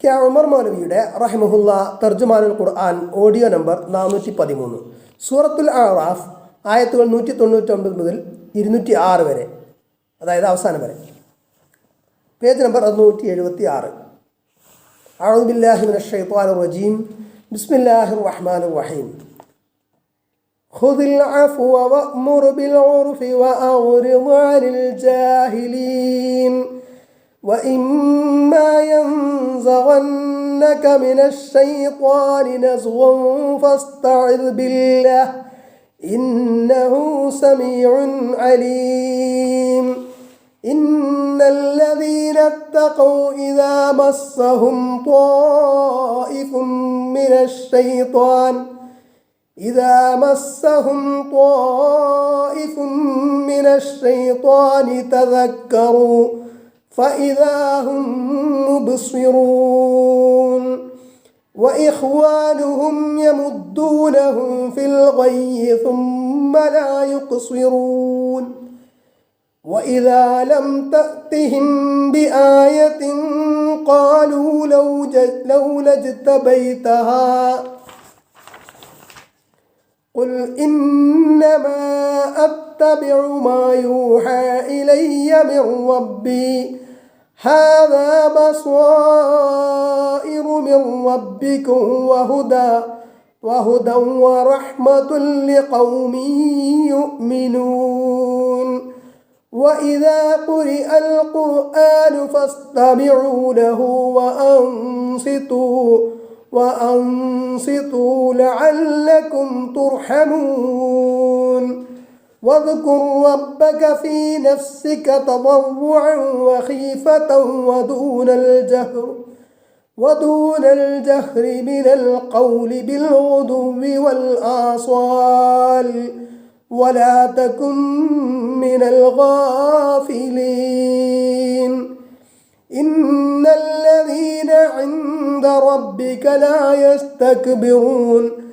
K Umar മൗലവിയുടെ റഹിമഹുല്ല തർജുമാനുൽ ഖുർആൻ audio number നാനൂറ്റി പതിമൂന്ന് സൂറത്തുൽ ആറാഫ് ആയത്തുകൾ നൂറ്റി തൊണ്ണൂറ്റൊമ്പത് മുതൽ ഇരുന്നൂറ്റി ആറ് വരെ അതായത് അവസാനം വരെ പേജ് നമ്പർ അറുന്നൂറ്റി എഴുപത്തി ആറ് أعوذ بالله من الشيطان الرجيم بسم الله الرحمن الرحيم خذ العفو وأمر بالعرف وأعرض عن الجاهلين وإما ينزغنك من الشيطان نزغ فاستعذ بالله إنه سميع عليم. إن الذين اتقوا إذا مسهم طائف من الشيطان إذا مسهم طائف من الشيطان تذكروا فإذا هم مبصرون وإخوانهم يمدونهم في الغي ثم لا يقصرون وإذا لم تأتهم بآية قالوا لو لولا اجتبيتها قل إنما أتبع ما يوحى إلي من ربي هذا بصائر من ربكم وهدى وهدى ورحمة لقوم يؤمنون. وإذا قرئ القرآن فاستمعوا له وأنصتوا وأنصتوا لعلكم ترحمون. واذكر ربك في نفسك تضرعا وخيفة ودون الجهر ودون الجهر من القول بالغدو والآصال ولا تكن من الغافلين. إن الذين عند ربك لا يستكبرون.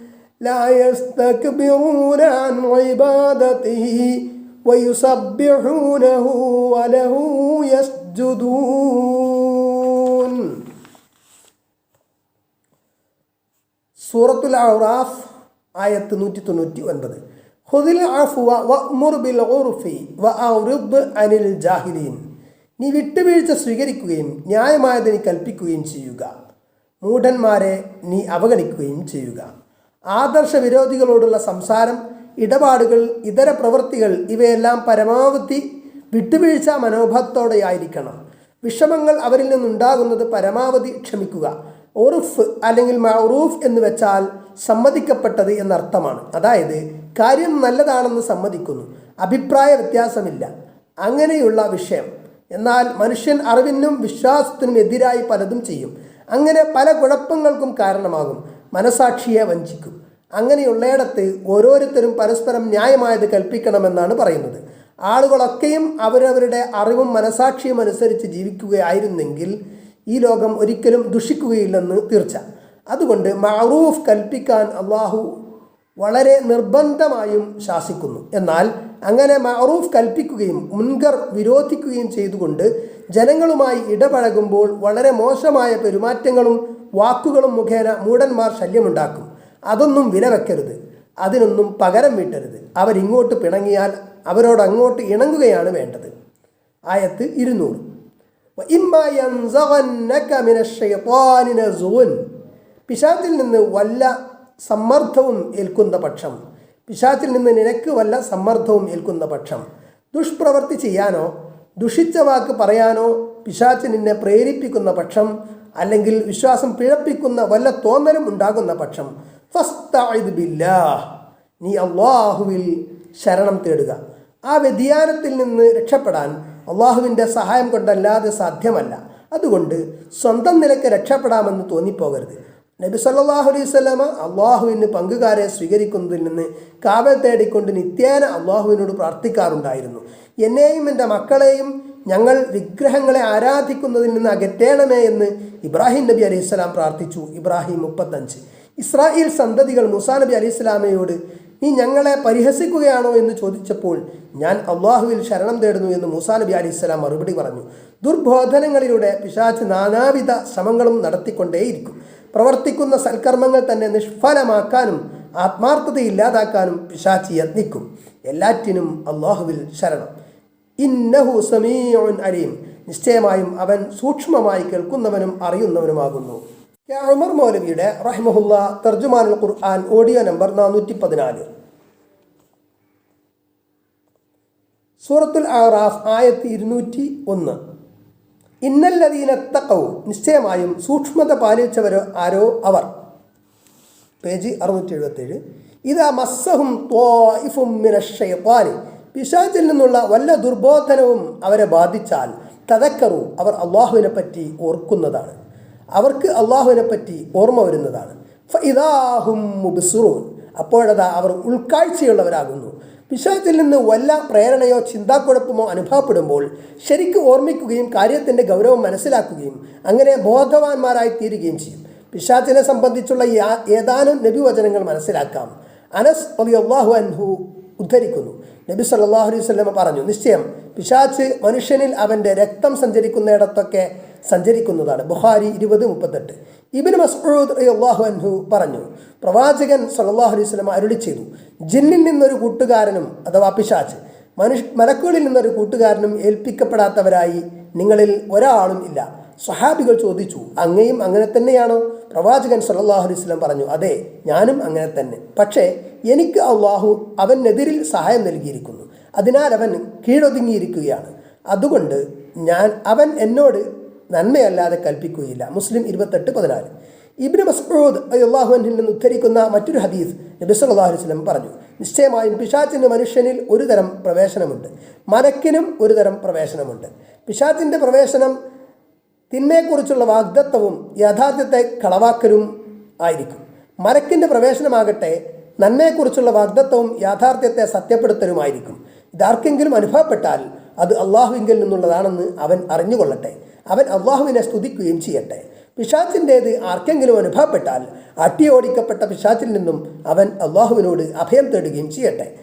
لا يستكبرون عن عبادته ويسبحونه وله يسجدون സൂറത്തുൽ ഔറാഫ് ആയത്ത് നൂറ്റി തൊണ്ണൂറ്റി ഒൻപത് ഹുദിൽ ആഫുവ വ മുർബിൽ ഉർഫി വ ഔറിദ് അനിൽ ജാഹിലീൻ നീ വിട്ടുവീഴ്ച സ്വീകരിക്കുകയും ന്യായമായതിന് കൽപ്പിക്കുകയും ചെയ്യുക മൂഢന്മാരെ നീ അവഗണിക്കുകയും ചെയ്യുക ആദർശ വിരോധികളോടുള്ള സംസാരം ഇടപാടുകൾ ഇതര പ്രവൃത്തികൾ ഇവയെല്ലാം പരമാവധി വിട്ടുവീഴ്ച മനോഭാവത്തോടെയായിരിക്കണം. വിഷമങ്ങൾ അവരിൽ നിന്നുണ്ടാകുന്നത് പരമാവധി ക്ഷമിക്കുക. ഉറുഫ് അല്ലെങ്കിൽ മൗറൂഫ് എന്ന് വെച്ചാൽ സമ്മതിക്കപ്പെട്ടത് എന്നർത്ഥമാണ്. അതായത് കാര്യം നല്ലതാണെന്ന് സമ്മതിക്കുന്നു. അഭിപ്രായ വ്യത്യാസമില്ല. അങ്ങനെയുള്ള വിഷയം. എന്നാൽ മനുഷ്യൻ അറിവിനും വിശ്വാസത്തിനും എതിരായി പലതും ചെയ്യും. അങ്ങനെ പല കുഴപ്പങ്ങൾക്കും കാരണമാകും. മനസാക്ഷിയെ വഞ്ചിക്കും. അങ്ങനെയുള്ളയിടത്ത് ഓരോരുത്തരും പരസ്പരം ന്യായമായത് കൽപ്പിക്കണമെന്നാണ് പറയുന്നത്. ആളുകളൊക്കെയും അവരവരുടെ അറിവും മനസാക്ഷിയും അനുസരിച്ച് ജീവിക്കുകയായിരുന്നെങ്കിൽ ഈ ലോകം ഒരിക്കലും ദുഷിക്കുകയില്ലെന്ന് തീർച്ച. അതുകൊണ്ട് മഅറൂഫ് കൽപ്പിക്കാൻ അള്ളാഹു വളരെ നിർബന്ധമായും ശാസിക്കുന്നു. എന്നാൽ അങ്ങനെ മഅറൂഫ് കൽപ്പിക്കുകയും മുൻകർ വിരോധിക്കുകയും ചെയ്തുകൊണ്ട് ജനങ്ങളുമായി ഇടപഴകുമ്പോൾ വളരെ മോശമായ പെരുമാറ്റങ്ങളും വാക്കുകളും മുഖേന മൂടന്മാർ ശല്യമുണ്ടാക്കും. അതൊന്നും വില വെക്കരുത് അതിനൊന്നും പകരം വീട്ടരുത്. അവരിങ്ങോട്ട് പിണങ്ങിയാൽ അവരോട് അങ്ങോട്ട് ഇണങ്ങുകയാണ് വേണ്ടത്. ആയത്ത് ഇരുന്നൂറ്. പിശാത്തിൽ നിന്ന് വല്ല സമ്മർദ്ദവും ഏൽക്കുന്ന പക്ഷം. പിശാത്തിൽ നിന്ന് നിനക്ക് വല്ല സമ്മർദ്ദവും ഏൽക്കുന്ന പക്ഷം. ദുഷ്പ്രവർത്തി ചെയ്യാനോ ദുഷിച്ച വാക്ക് പറയാനോ പിശാച്ച് നിന്നെ പ്രേരിപ്പിക്കുന്ന പക്ഷം അല്ലെങ്കിൽ വിശ്വാസം പിഴപ്പിക്കുന്ന വല്ല തോന്നലും ഉണ്ടാകുന്ന പക്ഷം നീ അള്ളാഹുവിൽ ശരണം തേടുക. ആ വ്യതിയാനത്തിൽ നിന്ന് രക്ഷപ്പെടാൻ അള്ളാഹുവിന്റെ സഹായം കൊണ്ടല്ലാതെ സാധ്യമല്ല. അതുകൊണ്ട് സ്വന്തം നിലയ്ക്ക് രക്ഷപ്പെടാമെന്ന് തോന്നിപ്പോകരുത്. നബി സല്ലാഹു അലൈഹി സ്വലാമ അള്ളാഹുവിന് പങ്കുകാരെ സ്വീകരിക്കുന്നതിൽ നിന്ന് കാവൽ തേടിക്കൊണ്ട് നിത്യേന അള്ളാഹുവിനോട് പ്രാർത്ഥിക്കാറുണ്ടായിരുന്നു. എന്നെയും എന്റെ മക്കളെയും ഞങ്ങൾ വിഗ്രഹങ്ങളെ ആരാധിക്കുന്നതിൽ നിന്ന് അകറ്റേണമേ എന്ന് ഇബ്രാഹിം നബി അലൈഹി സ്വലാം പ്രാർത്ഥിച്ചു. ഇബ്രാഹിം മുപ്പത്തഞ്ച്. ഇസ്രായേൽ സന്തതികൾ മുസാ നബി അലൈഹി സ്വലാമയോട് നീ ഞങ്ങളെ പരിഹസിക്കുകയാണോ എന്ന് ചോദിച്ചപ്പോൾ ഞാൻ അള്ളാഹുവിൽ ശരണം തേടുന്നു എന്ന് മൂസാ നബി അലി ഇസ്ലാം മറുപടി പറഞ്ഞു. ദുർബോധനങ്ങളിലൂടെ പിശാച്ച് നാനാവിധ ശ്രമങ്ങളും നടത്തിക്കൊണ്ടേയിരിക്കും. പ്രവർത്തിക്കുന്ന സൽക്കർമ്മങ്ങൾ തന്നെ നിഷ്ഫലമാക്കാനും ആത്മാർത്ഥത ഇല്ലാതാക്കാനും പിശാച്ച് യത്നിക്കും. എല്ലാറ്റിനും അള്ളാഹുവിൽ ശരണം. ഇന്നഹു സമീഉൻ അലീം. നിശ്ചയമായും അവൻ സൂക്ഷ്മമായി കേൾക്കുന്നവനും അറിയുന്നവനുമാകുന്നു. ഉമർ മൗലവിയുടെ റഹ്മഹുല്ല തർജുമാനുൽ ഖുർആൻ ഓഡിയോ നമ്പർ നാനൂറ്റി പതിനാല് സൂറത്തുൽ ആറാഫ് ആയത്തി ഇരുന്നൂറ്റി ഒന്ന് ഇന്നല്ലതീനത്തക്കവും നിശ്ചയമായും സൂക്ഷ്മത പാലിച്ചവരോ ആരോ അവർ. പേജ് അറുന്നൂറ്റി എഴുപത്തേഴ് ഇതാ മസ്സഹും പിശാചിൽ നിന്നുള്ള വല്ല ദുർബോധനവും അവരെ ബാധിച്ചാൽ തതക്കറു അവർ അള്ളാഹുവിനെ പറ്റി ഓർക്കുന്നതാണ്. അവർക്ക് അള്ളാഹുവിനെ പറ്റി ഓർമ്മ വരുന്നതാണ്. ഇതാഹും അപ്പോഴതാ അവർ ഉൾക്കാഴ്ചയുള്ളവരാകുന്നു. പിശാചിൽ നിന്ന് വല്ല പ്രേരണയോ ചിന്താക്കുഴപ്പമോ അനുഭവപ്പെടുമ്പോൾ ശരിക്ക് ഓർമ്മിക്കുകയും കാര്യത്തിന്റെ ഗൗരവം മനസ്സിലാക്കുകയും അങ്ങനെ ബോധവാന്മാരായി തീരുകയും ചെയ്യും. പിശാചിനെ സംബന്ധിച്ചുള്ള ഏതാനും നബിവചനങ്ങൾ മനസ്സിലാക്കാം. അനസ് അള്ളാഹു അൻഹു ഉദ്ധരിക്കുന്നു. നബി സല്ലാഹു അലൈഹി വസല്ലമ പറഞ്ഞു നിശ്ചയം പിശാച്ച് മനുഷ്യനിൽ അവന്റെ രക്തം സഞ്ചരിക്കുന്നിടത്തൊക്കെ സഞ്ചരിക്കുന്നതാണ്. ബുഹാരി ഇരുപത് മുപ്പത്തെട്ട്. ഇബിൻ മസ്ഊദ് അള്ളാഹു അൻഹു പറഞ്ഞു പ്രവാചകൻ സല്ലാഹു അലൈഹി സ്വലമ അരുളി ചെയ്തു ജിന്നിൽ നിന്നൊരു കൂട്ടുകാരനും അഥവാ പിശാച്ച് മനുഷ്യ മലക്കുകളിൽ നിന്നൊരു കൂട്ടുകാരനും ഏൽപ്പിക്കപ്പെടാത്തവരായി നിങ്ങളിൽ ഒരാളും ഇല്ല. സ്വഹാബികൾ ചോദിച്ചു അങ്ങയും അങ്ങനെ തന്നെയാണോ? പ്രവാചകൻ സല്ലാഹു അലൈഹി വസല്ലം പറഞ്ഞു അതെ ഞാനും അങ്ങനെ തന്നെ. പക്ഷേ എനിക്ക് അള്ളാഹു അവനെതിരിൽ സഹായം നൽകിയിരിക്കുന്നു. അതിനാൽ അവൻ കീഴൊതുങ്ങിയിരിക്കുകയാണ്. അതുകൊണ്ട് ഞാൻ അവൻ എന്നോട് നന്മയല്ലാതെ കൽപ്പിക്കുകയില്ല. മുസ്ലിം ഇരുപത്തെട്ട് പതിനാല്. ഇബ്നു മസ്ഊദ് അള്ളാഹുവിൽ നിന്ന് ഉദ്ധരിക്കുന്ന മറ്റൊരു ഹദീസ് നബി സല്ലല്ലാഹു അലൈഹി വസല്ലം പറഞ്ഞു. നിശ്ചയമായും പിശാച്ചിന് മനുഷ്യനിൽ ഒരു തരം പ്രവേശനമുണ്ട്. മലക്കിനും ഒരു തരം പ്രവേശനമുണ്ട്. പിശാച്ചിന്റെ പ്രവേശനം തിന്മയെക്കുറിച്ചുള്ള വാഗ്ദത്വവും യാഥാർത്ഥ്യത്തെ കളവാക്കലും ആയിരിക്കും. മരക്കിന്റെ പ്രവേശനമാകട്ടെ നന്മയെക്കുറിച്ചുള്ള വാഗ്ദത്വവും യാഥാർത്ഥ്യത്തെ സത്യപ്പെടുത്തലുമായിരിക്കും. ഇതാർക്കെങ്കിലും അനുഭവപ്പെട്ടാൽ അത് അള്ളാഹുവിങ്കിൽ നിന്നുള്ളതാണെന്ന് അവൻ അറിഞ്ഞുകൊള്ളട്ടെ. അവൻ അള്ളാഹുവിനെ സ്തുതിക്കുകയും ചെയ്യട്ടെ. പിശാച്ചിന്റേത് ആർക്കെങ്കിലും അനുഭവപ്പെട്ടാൽ അട്ടിയോടിക്കപ്പെട്ട പിശാച്ചിൽ നിന്നും അവൻ അള്ളാഹുവിനോട് അഭയം തേടുകയും ചെയ്യട്ടെ.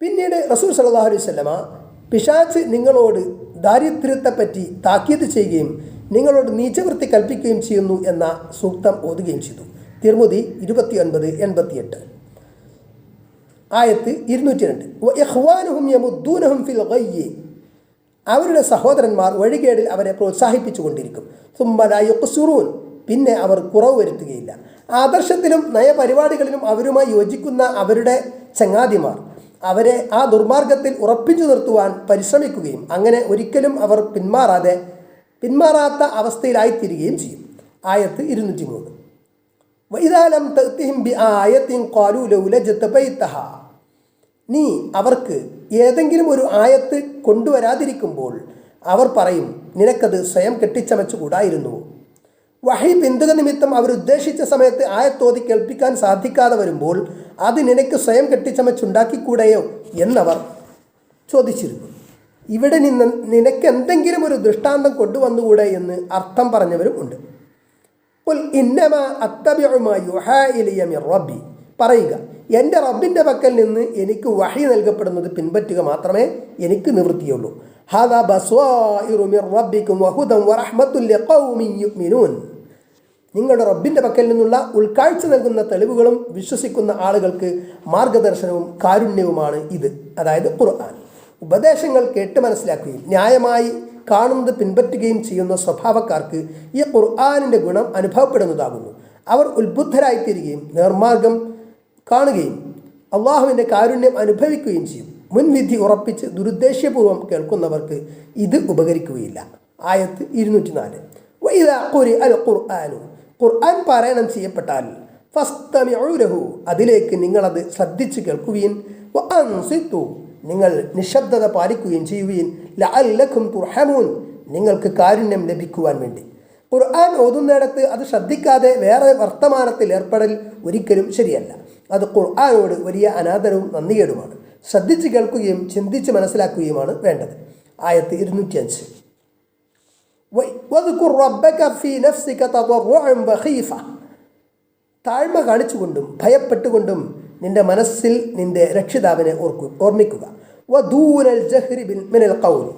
പിന്നീട് റസൂൽ സല്ലല്ലാഹു അലൈഹി വസല്ലമ പിശാച്ച് നിങ്ങളോട് ദാരിദ്ര്യത്തെപ്പറ്റി താക്കീത് ചെയ്യുകയും നിങ്ങളോട് നീചവൃത്തി കൽപ്പിക്കുകയും ചെയ്യുന്നു എന്ന സൂക്തം ഓതുകയും ചെയ്തു. തിർമുതി ഇരുപത്തി ഒൻപത് എൺപത്തിയെട്ട്. ആയത്ത് ഇരുന്നൂറ്റി രണ്ട് യമുദ്ദൂനഹും ഫിൽ അവരുടെ സഹോദരന്മാർ വഴികേടിൽ അവരെ പ്രോത്സാഹിപ്പിച്ചു കൊണ്ടിരിക്കും സുമ്മലായുസുറൂൻ പിന്നെ അവർ കുറവ് വരുത്തുകയില്ല. ആദർശത്തിലും നയപരിപാടികളിലും അവരുമായി യോജിക്കുന്ന അവരുടെ ചങ്ങാതിമാർ അവരെ ആ ദുർമാർഗത്തിൽ ഉറപ്പിച്ചു നിർത്തുവാൻ പരിശ്രമിക്കുകയും അങ്ങനെ ഒരിക്കലും അവർ പിന്മാറാതെ പിന്മാറാത്ത അവസ്ഥയിലായിത്തീരുകയും ചെയ്യും. ആയത്ത് ഇരുന്നൂറ്റി മൂന്ന് വൈതാലം തഹ്തിഹിം ബി ആയത്തിൻ കാലു ലൗല ജതബൈതഹ നീ അവർക്ക് ഏതെങ്കിലും ഒരു ആയത്ത് കൊണ്ടുവരാതിരിക്കുമ്പോൾ അവർ പറയും നിനക്കത് സ്വയം കെട്ടിച്ചമച്ചുകൂടായിരുന്നു. വഹി ബിന്ദുക നിമിത്തം അവർ ഉദ്ദേശിച്ച സമയത്ത് ആയത്തോതി കേൾപ്പിക്കാൻ സാധിക്കാതെ വരുമ്പോൾ അത് നിനക്ക് സ്വയം കെട്ടിച്ചമച്ചുണ്ടാക്കിക്കൂടെയോ എന്നവർ ചോദിച്ചിരുന്നു. ഇവിടെ നിന്ന് നിനക്ക് എന്തെങ്കിലും ഒരു ദൃഷ്ടാന്തം കൊണ്ടുവന്നുകൂടെ എന്ന് അർത്ഥം പറഞ്ഞവരും ഉണ്ട്. റബ്ബി. പറയുക എന്റെ റബ്ബിന്റെ പക്കൽ നിന്ന് എനിക്ക് വഹി നൽകപ്പെടുന്നത് പിൻപറ്റുക മാത്രമേ എനിക്ക് നിവൃത്തിയുള്ളൂ. ഹാദാ നിങ്ങളുടെ റബ്ബിന്റെ പക്കൽ നിന്നുള്ള ഉൾക്കാഴ്ച നൽകുന്ന തെളിവുകളും വിശ്വസിക്കുന്ന ആളുകൾക്ക് മാർഗദർശനവും കാരുണ്യവുമാണ് ഇത്. അതായത് ഖുർആൻ. ഉപദേശങ്ങൾ കേട്ട് മനസ്സിലാക്കുകയും ന്യായമായി കാണുന്നത് പിൻപറ്റുകയും ചെയ്യുന്ന സ്വഭാവക്കാർക്ക് ഈ ഖുർആാനിന്റെ ഗുണം അനുഭവപ്പെടുന്നതാകുന്നു. അവർ ഉത്ബുദ്ധരായിത്തീരുകയും നേർമാർഗം കാണുകയും അള്ളാഹുവിന്റെ കാരുണ്യം അനുഭവിക്കുകയും ചെയ്യും. മുൻവിധി ഉറപ്പിച്ച് ദുരുദ്ദേശ്യപൂർവം കേൾക്കുന്നവർക്ക് ഇത് ഉപകരിക്കുകയില്ല. ആയത്ത് ഇരുന്നൂറ്റി നാല് അൽ ഖുർആാനു. ഖുർആൻ പാരായണം ചെയ്യപ്പെട്ടാൽ ഫസ്തമിഴുരഹു അതിലേക്ക് നിങ്ങളത് ശ്രദ്ധിച്ച് കേൾക്കുകയും നിങ്ങൾ നിശബ്ദത പാലിക്കുകയും ചെയ്യുകയും ലഅല്ലക്കും തുർഹമൂൻ. നിങ്ങൾക്ക് കാരുണ്യം ലഭിക്കുവാൻ വേണ്ടി. ഖുർആൻ ഓതുന്നിടത്ത് അത് ശ്രദ്ധിക്കാതെ വേറെ വർത്തമാനത്തിൽ ഏർപ്പെടൽ ഒരിക്കലും ശരിയല്ല. അത് ഖുർആാനോട് വലിയ അനാദരവും നന്ദികേടുമാണ്. ശ്രദ്ധിച്ച് കേൾക്കുകയും ചിന്തിച്ച് മനസ്സിലാക്കുകയുമാണ് വേണ്ടത്. ആയത്ത് ഇരുന്നൂറ്റി അഞ്ച് താഴ്മ കാണിച്ചുകൊണ്ടും ഭയപ്പെട്ടുകൊണ്ടും നിന്റെ മനസ്സിൽ നിന്റെ രക്ഷിതാവിനെ ഓർക്കു ഓർമ്മിക്കുക. വദൂനൽ ജഹ്രി ബിൽ മിനൽ ഖൗൽ.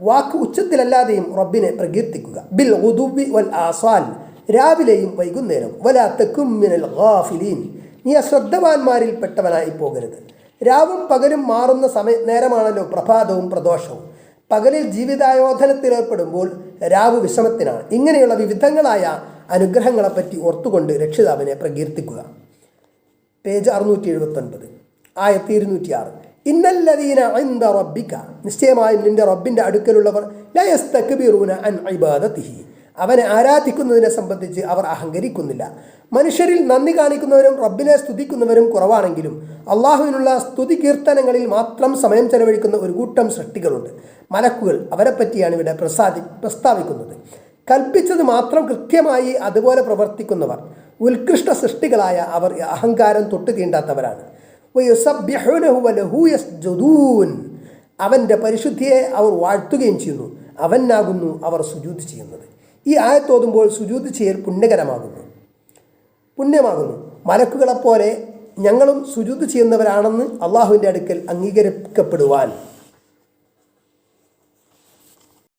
വാക്ക് ഉച്ചത്തിലല്ലാതെയും റബ്ബിനെ പ്രകീർത്തിക്കുക. ബിൽ ഉദുബി വൽ ആസാൽ രാവിലെയും വൈകുന്നേരം. വലാ തക്കും മിനൽ ഗാഫിലീൻ. നീ അശ്രദ്ധവാന്മാരിൽ പെട്ടവനായി പോകരുത്. രാവും പകലും മാറുന്ന സമയ നേരമാണല്ലോ പ്രഭാതവും പ്രദോഷവും. പകലിൽ ജീവിതായോധനത്തിലേർപ്പെടുമ്പോൾ രാവ് വിഷമത്തിനാണ്. ഇങ്ങനെയുള്ള വിവിധങ്ങളായ അനുഗ്രഹങ്ങളെപ്പറ്റി ഓർത്തുകൊണ്ട് രക്ഷിതാവിനെ പ്രകീർത്തിക്കുക. പേജ് അറുന്നൂറ്റി എഴുപത്തൊൻപത്. ആയിരത്തി ഇരുന്നൂറ്റി ആറ് ഇന്നല്ലദീന ഇന്ദ റബ്ബിക. നിശ്ചയമായും നിന്റെ റബ്ബിന്റെ അടുക്കലുള്ളവർ ലയസ്തക്ബിറൂന അൻ ഇബാദത്തിഹി. അവനെ ആരാധിക്കുന്നതിനെ സംബന്ധിച്ച് അവർ അഹങ്കരിക്കുന്നില്ല. മനുഷ്യരിൽ നന്ദി കാണിക്കുന്നവരും റബ്ബിനെ സ്തുതിക്കുന്നവരും കുറവാണെങ്കിലും അള്ളാഹുവിനുള്ള സ്തുതി കീർത്തനങ്ങളിൽ മാത്രം സമയം ചെലവഴിക്കുന്ന ഒരു കൂട്ടം സൃഷ്ടികളുണ്ട്. മലക്കുകൾ അവരെപ്പറ്റിയാണ് ഇവിടെ പ്രസാദി പ്രസ്താവിക്കുന്നത്. കൽപ്പിച്ചത് മാത്രം കൃത്യമായി അതുപോലെ പ്രവർത്തിക്കുന്നവർ ഉത്കൃഷ്ട സൃഷ്ടികളായ അവർ അഹങ്കാരം തൊട്ടു തീണ്ടാത്തവരാണ്. അവന്റെ പരിശുദ്ധിയെ അവർ വാഴ്ത്തുകയും ചെയ്യുന്നു. അവനാകുന്നു അവർ സുജൂത് ചെയ്യുന്നത്. ഈ ആയത്തോതുമ്പോൾ സുജൂത് ചെയ്യൽ പുണ്യകരമാകുന്നു. പുണ്യമാകുന്നു. മലക്കുകളെപ്പോലെ ഞങ്ങളും സുജൂത് ചെയ്യുന്നവരാണെന്ന് അള്ളാഹുവിന്റെ അടുക്കൽ അംഗീകരിക്കപ്പെടുവാൻ.